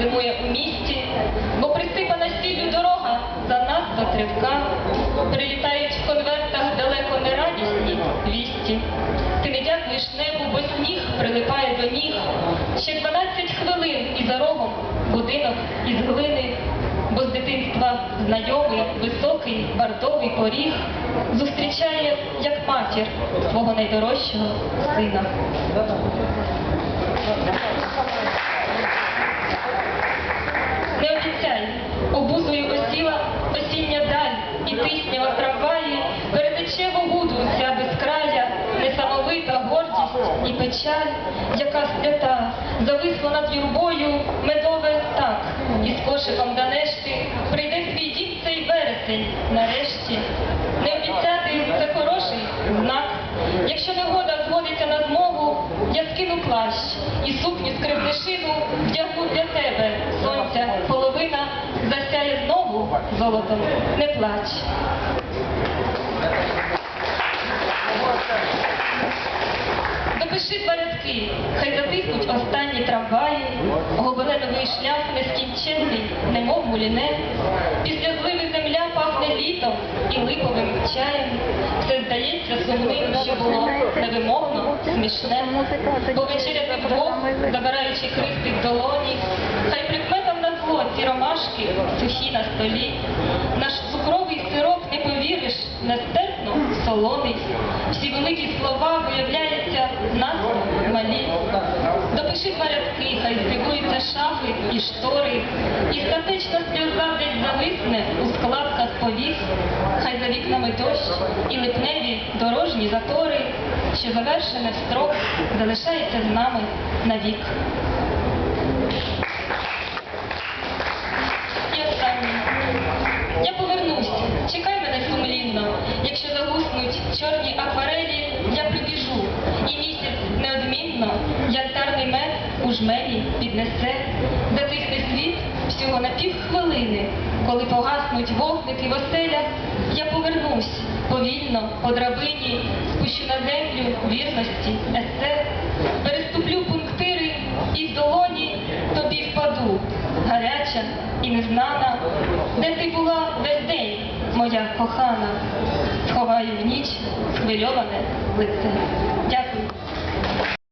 зимує у місті, бо присипана стіллю дорога за нас за тривка. Прилітають в конвертах далеко не радісні вісті. Ти не дякуєш небу, бо сніг прилипає до ніг. Ще 12 хвилин і за рогом будинок із глини, бо з дитинства знайомий, високий, вартовий поріг зустрічає, як матір свого найдорожчого сина. Осіла осіння даль, і тиснява в трамваї перетече вогуду ця безкрая, несамовита гордість і печаль, яка свята, зависла над юрбою, медове так, і з кошиком Данешти прийде свій дім цей вересень, нарешті. Не обіцяти це хороший знак. Якщо негода згодиться на змову, я скину плащ і сукню з кривдишину вдягну для тебе, сонця, золотом, не плач. Допиши два хай затихнуть останні трамваї, гобеленовий шлях нескінченний, немов муліне. Після зливи земля пахне літом і липовим чаєм. Все здається сумним, що було невимовно, смішне. Бо вечеряти вдвох, забираючи христи в долоні, хай прикметом на зло ромашки сухі на столі. Наш цукровий сироп не повіриш, нестерпно солоний. Всі великі слова виявляються надто малі. Допиши два рядки, хай здивуються шафи і штори, і статична сльоза десь зависне у складках повік, хай за вікнами дощ і липневі дорожні затори, що завершене в строк залишається з нами навік. І останнє. Я повернусь, чекай мене сумлінно. Якщо загуснуть чорні акварелі, я прибіжу. І місяць неодмінно янтарний мед у жмені піднесе. Затихне світ всього на півхвилини. Коли погаснуть вогники в оселях, я повернусь повільно по драбині, спущу на землю вірності, есе, переступлю пунктири і в долоні тобі впаду, гаряча і незнана, де ти була весь день, моя кохана, сховаю в ніч схвильоване лице. Дякую.